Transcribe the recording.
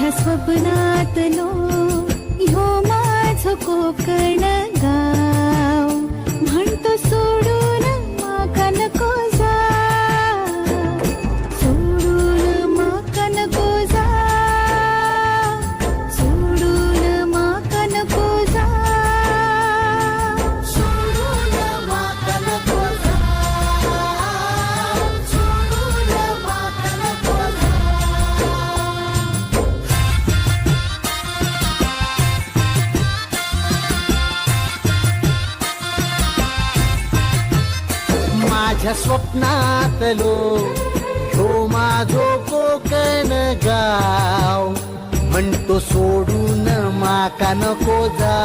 माझ्या स्वप्नातलो ह्यो माझो कोकण गा. माझ्या स्वप्नातलो ह्यो माझो कोकण गाव म्हणतो सोडून माका नको जा